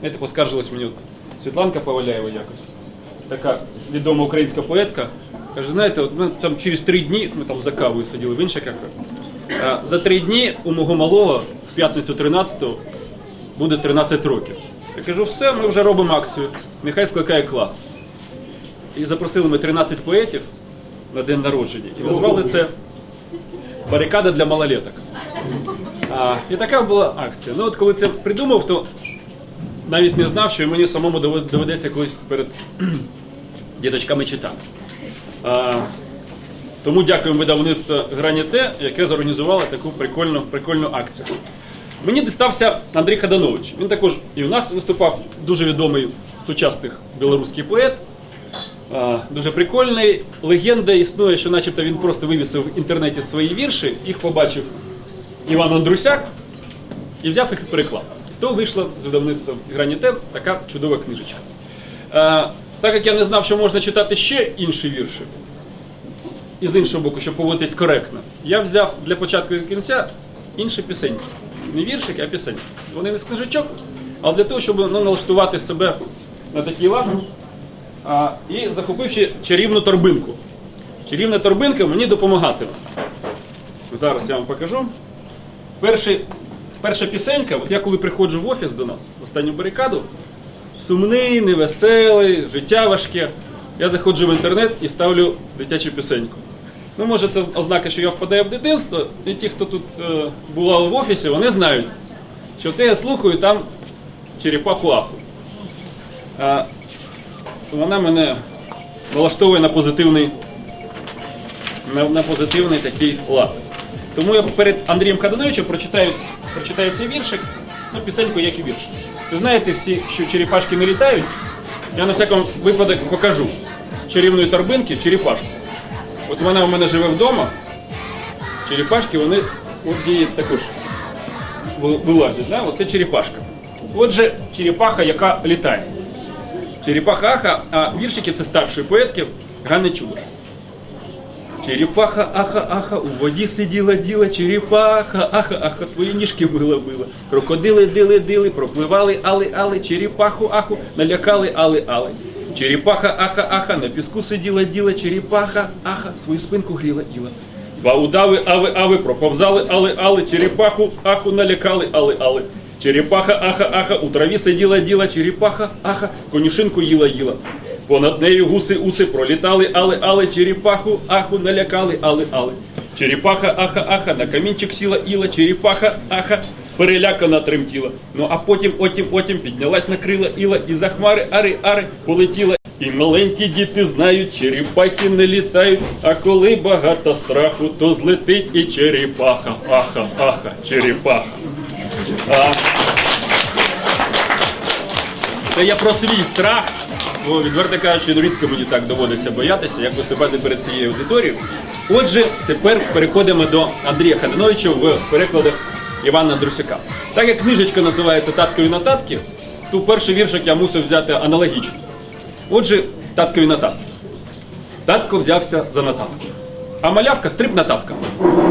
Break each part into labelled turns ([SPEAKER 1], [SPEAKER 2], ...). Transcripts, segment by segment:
[SPEAKER 1] Знаєте, поскаржилась мені Світланка Поваляєва якось. Така відома українська поетка. Каже, знаєте, от ми там через три дні, ми там за кавою сиділи в інших кафе. За три дні у мого малого в п'ятницю 13-го буде 13 років. Я кажу, все, ми вже робимо акцію. Нехай скликає клас. І запросили ми 13 поетів на день народження. І назвали це Барикада для малолеток. А, і така була акція. Ну от коли це придумав, то навіть не знав, що мені самому доведеться колись перед діточками читати. А, тому дякуємо видавництву Граніте, яке зорганізувало таку прикольну, прикольну акцію. Мені дістався Андрій Хаданович. Він також і у нас виступав дуже відомий сучасних білоруський поет. Дуже прикольний. Легенда існує, що начебто він просто вивісив в інтернеті свої вірші, їх побачив Іван Андрусяк і взяв їх і переклав. З того вийшла з видавництва Граніте така чудова книжечка. А, так як я не знав, що можна читати ще інші вірші, і з іншого боку, щоб поводитись коректно, я взяв для початку і кінця інші пісеньки. Не віршики, а пісеньки. Вони не з книжечок, але для того, щоб ну, налаштувати себе на такий лад, а, і захопивши чарівну торбинку. Чарівна торбинка мені допомагатиме. Зараз я вам покажу. Перший, перша пісенька, от я коли приходжу в офіс до нас, в останню барикаду, сумний, невеселий, життя важке. Я заходжу в інтернет і ставлю дитячу пісеньку. Ну, може, це ознака, що я впадаю в дитинство, і ті, хто тут е, бували в офісі, вони знають, що це я слухаю там черепаху аху. А, вона мене налаштовує на позитивний, на, на позитивний такий лад. Тому я перед Андрієм Кадановичем прочитаю, прочитаю цей віршик, ну, пісеньку, як і вірш. Ви знаєте всі, що черепашки не літають. Я на всякому випадок покажу з чарівної торбинки черепашку. От вона у мене живе вдома. Черепашки, вони от її також вилазять. Да? Оце черепашка. Отже, черепаха, яка літає. Черепаха Аха, а віршики це старшої поетки Ганни Чубаш. Черепаха, аха, аха, у воді сиділа діла, черепаха, аха, аха, свої ніжки била, била. Крокодили, дили, дили, пропливали, али, али, черепаху, аху, налякали, али, али. Черепаха, аха, аха, на піску сиділа діла, черепаха, аха, свою спинку гріла іла. Два удави, ави, ави, проповзали, али, али, черепаху, аху, налякали, али, али. Черепаха, аха, аха, у траві сиділа діла, черепаха, аха, конюшинку їла, їла. Понад нею гуси уси пролітали, але, але черепаху, аху, налякали, але, але. Черепаха, аха, аха, на камінчик сіла іла, черепаха, аха, перелякана тремтіла. Ну а потім, отім, отім піднялась накрила іла, і за хмари, ари, ари, полетіла. І маленькі діти знають, черепахи не літають, а коли багато страху, то злетить і черепаха, аха, аха, черепаха. А, це я про свій страх. Бо відверто кажучи, рідко мені так доводиться боятися, як виступати перед цією аудиторією. Отже, тепер переходимо до Андрія Хадановича в перекладах Івана Друсяка. Так як книжечка називається Таткові нотатки, то перший віршик я мусив взяти аналогічно. Отже, таткові нотатки. Татко взявся за нотатку. А малявка стриб на татка.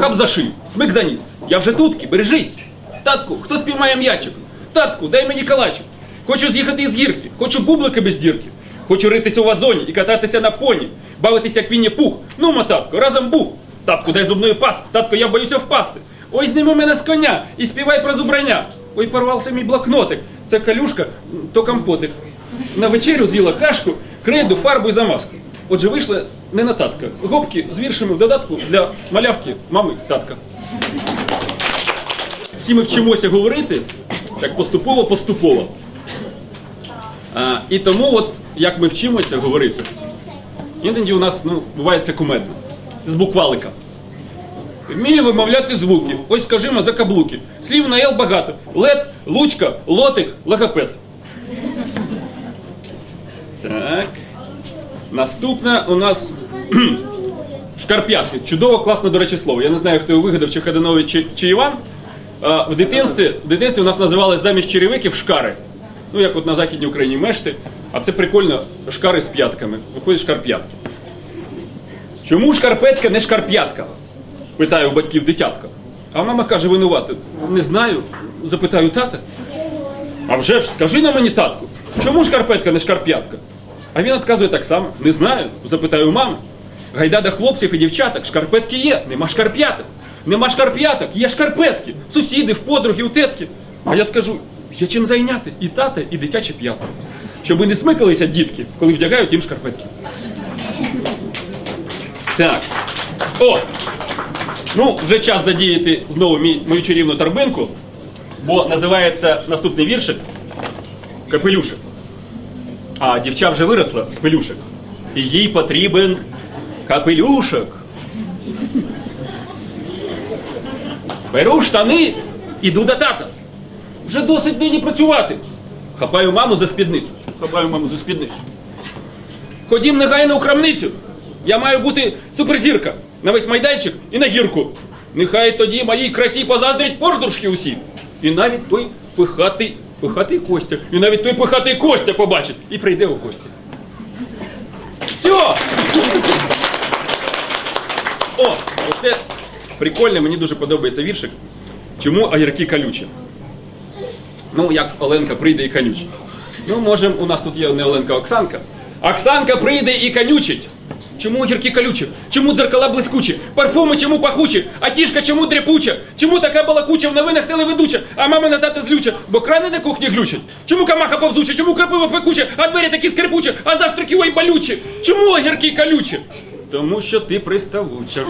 [SPEAKER 1] Хап за шию, смик за ніс. Я вже тутки, бережись. Татку, хто спіймає м'ячик? Татку, дай мені калачик. Хочу з'їхати із гірки, хочу бублики без дірки. Хочу ритися у вазоні і кататися на поні, бавитися як вінні пух. Ну, ма, татко, разом бух. Татку, дай зубної пасти. Татко, я боюся впасти. Ой, зніми мене з коня і співай про зубрання. Ой, порвався мій блокнотик. Це калюшка, то компотик. На вечерю з'їла кашку, крейду, фарбу і замазку. Отже, вийшла не на татка. Гопки з віршами в додатку для малявки, мами, татка. Всі ми вчимося говорити так поступово-поступово. І тому, от як ми вчимося говорити, іноді у нас ну, буває це кумедно. З буквалика. Вмію вимовляти звуки. Ось скажімо за каблуки. Слів на Л багато. Лед, лучка, лотик, логопед. Так. Наступне у нас шкарпятки. Чудово, класне, до речі, слово. Я не знаю, хто його вигадав, чи Хаданович, чи, чи Іван. В, дитинстві, в дитинстві у нас називали замість черевиків шкари. Ну, як от на Західній Україні мешти. А це прикольно шкари з п'ятками. Виходять шкарп'ятки. Чому шкарпетка не шкарп'ятка? Питає у батьків дитятка. А мама каже, винувати. Не знаю. Запитаю тата. А вже ж, скажи на мені, татку, чому шкарпетка не шкарп'ятка? А він відказує так само, не знаю, запитаю мами. Гайда хлопців і дівчаток, шкарпетки є, нема шкарп'яток. Нема шкарп'яток, є шкарпетки. Сусіди, в подруги, у тетки. А я скажу, є чим зайняти і тата, і дитяче п'ята. Щоб не смикалися дітки, коли вдягають їм шкарпетки. Так. О! Ну, вже час задіяти знову мій, мою чарівну торбинку, бо називається наступний віршик Капелюшик. А дівча вже виросла з пелюшек. І їй потрібен капелюшок. Беру штани, іду до тата. Вже досить нині працювати. Хапаю маму за спідницю. Хапаю маму за спідницю. Ходім негайно у крамницю. Я маю бути суперзірка на весь майданчик і на гірку. Нехай тоді моїй красі позаздрять пождуршки усі. І навіть той пихатий, пихатий Костя. І навіть той пихатий Костя побачить і прийде у гості. Все! О, оце прикольно, мені дуже подобається віршик. Чому огірки колючі? Ну, як Оленка прийде і конючить. Ну, можем, у нас тут є не Оленка, а Оксанка. Оксанка прийде і конючить. Чому огірки колючі? Чому дзеркала блискучі? Парфуми чому пахучі? А тішка чому тряпуча? Чому така балакуча в новинах телеведуча? А мама на тата злюча, бо крани на кухні глючать? Чому камаха повзуча? Чому крапива пекуча? А двері такі скрипучі? А завтраки ой болючі? Чому огірки колючі? Тому що ти приставуча.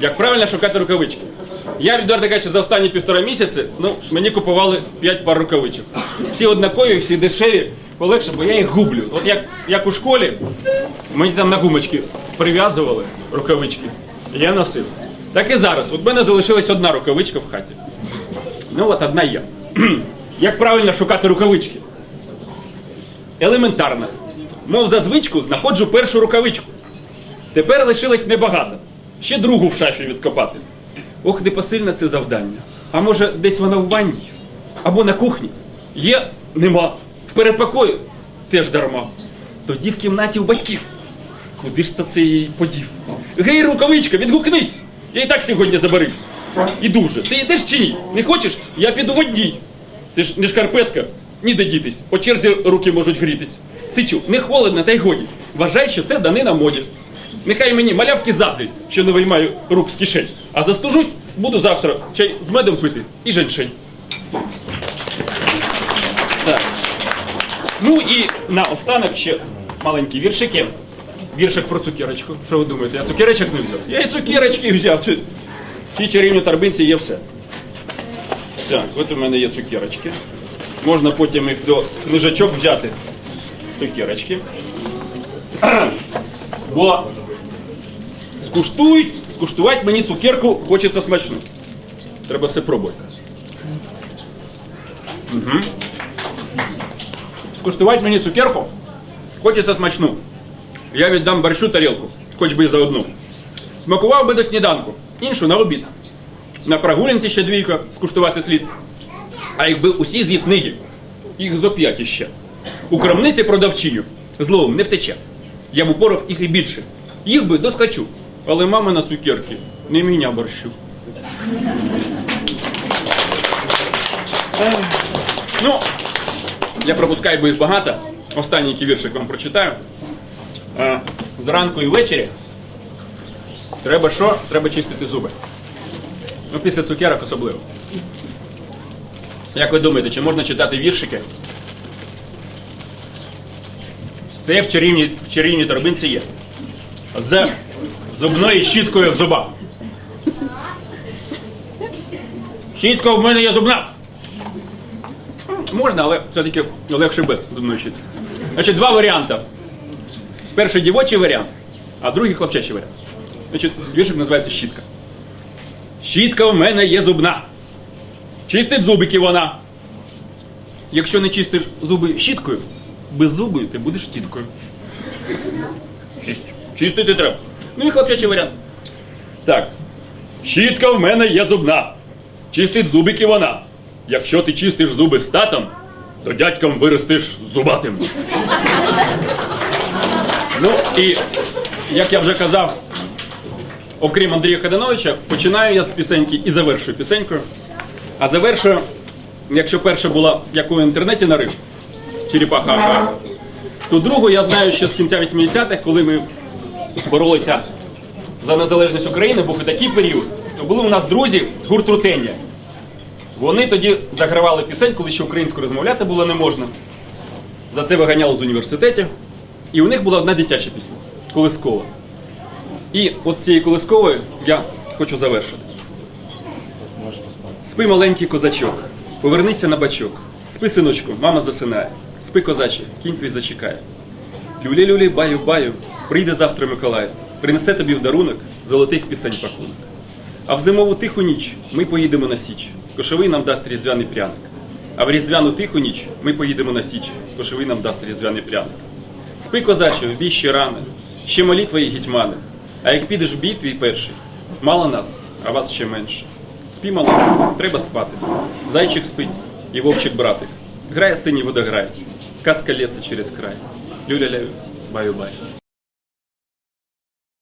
[SPEAKER 1] Як правильно шукати рукавички? Я, відверто кажучи, за останні півтора місяці, ну, мені купували 5 пар рукавичок. Всі однакові, всі дешеві, полегше, бо я їх гублю. От як, як у школі, мені там на гумочки прив'язували рукавички, я носив. Так і зараз. От в мене залишилась одна рукавичка в хаті. Ну от одна є. Як правильно шукати рукавички? Елементарно. Мов за звичку знаходжу першу рукавичку. Тепер лишилось небагато. Ще другу в шафі відкопати. Ох, непосильне це завдання. А може, десь вона в ванні? Або на кухні? Є, нема. В передпокою теж дарма. Тоді в кімнаті у батьків. Куди ж це це її подів? Гей, рукавичка, відгукнись! Я і так сьогодні забарився. І дуже. Ти йдеш чи ні? Не хочеш? Я піду в одній. Це ж не шкарпетка, ніде дітись. По черзі руки можуть грітись. Сичу, не холодно, та й годі. Вважай, що це данина моді. Нехай мені малявки заздрять, що не виймаю рук з кишень. А застужусь, буду завтра чай з медом пити і женьшень. Так. Ну і наостанок ще маленькі віршики. Віршик про цукерочку. Що ви думаєте, я цукерочок не взяв? Я і цукерочки взяв. В цій чарівній є все. Так, от у мене є цукерочки. Можна потім їх до книжечок взяти. Цукерочки. Бо скуштують, скуштувати мені цукерку хочеться смачно. Треба все пробувати. Угу. Скуштувати мені цукерку хочеться смачну. Я віддам борщу тарілку, хоч би і за одну. Смакував би до сніданку, іншу на обід. На прогулянці ще двійка скуштувати слід. А якби усі з'їв ниги, їх зо п'ять іще. У крамниці продавчиню зловом не втече. Я б упорав їх і більше. Їх би доскачу. Але мама на цукерки не міня борщу. Ну, я пропускаю, бо їх багато. Останній віршик вам прочитаю. Е, Зранку і ввечері. Треба що? Треба чистити зуби. Ну, після цукерок особливо. Як ви думаєте, чи можна читати віршики? Це в чарівній, в чарівній торбинці є. З зубною щіткою в зубах. Щітка в мене є зубна. Можна, але все-таки легше без зубної щітки. Значить, два варіанти. Перший дівочий варіант, а другий хлопчачий варіант. Значить, віршик називається щітка. Щітка в мене є зубна. Чистить зубики вона. Якщо не чистиш зуби щіткою, без зубою ти будеш. Чисть. Чистити треба. Ну і хлопчачий варіант. Так. Щітка в мене є зубна. Чистить зубики вона. Якщо ти чистиш зуби з татом, то дядьком виростеш зубатим. Ну і як я вже казав, окрім Андрія Кадановича, починаю я з пісеньки і завершую пісенькою. А завершую, якщо перша була, яку в інтернеті нарив, Черепаха то другу я знаю ще з кінця 80-х, коли ми боролися за незалежність України, був і такий період, то були у нас друзі гурт Рутенія. Вони тоді загравали пісень, коли ще українською розмовляти було не можна. За це виганяли з університетів. І у них була одна дитяча пісня Колискова. І от цією колисковою я хочу завершити. Спи, маленький козачок, повернися на бачок. Спи, синочку, мама засинає. Спи, козаче, кінь твій зачекає. Люлі-люлі, баю-баю, прийде завтра Миколай, принесе тобі в дарунок золотих пісень пакунок. А в зимову тиху ніч ми поїдемо на січ. Кошовий нам дасть різдвяний пряник. А в різдвяну тиху ніч ми поїдемо на січ. Кошовий нам дасть різдвяний пряник. Спи, козаче, в бій ще рано, ще малі твої гетьмани. А як підеш в бій твій перший, мало нас, а вас ще менше. Спі, маленький, треба спати. Зайчик спить і вовчик братик. Грає синій водограй, казка лється через край. Люля-ля, баю-бай.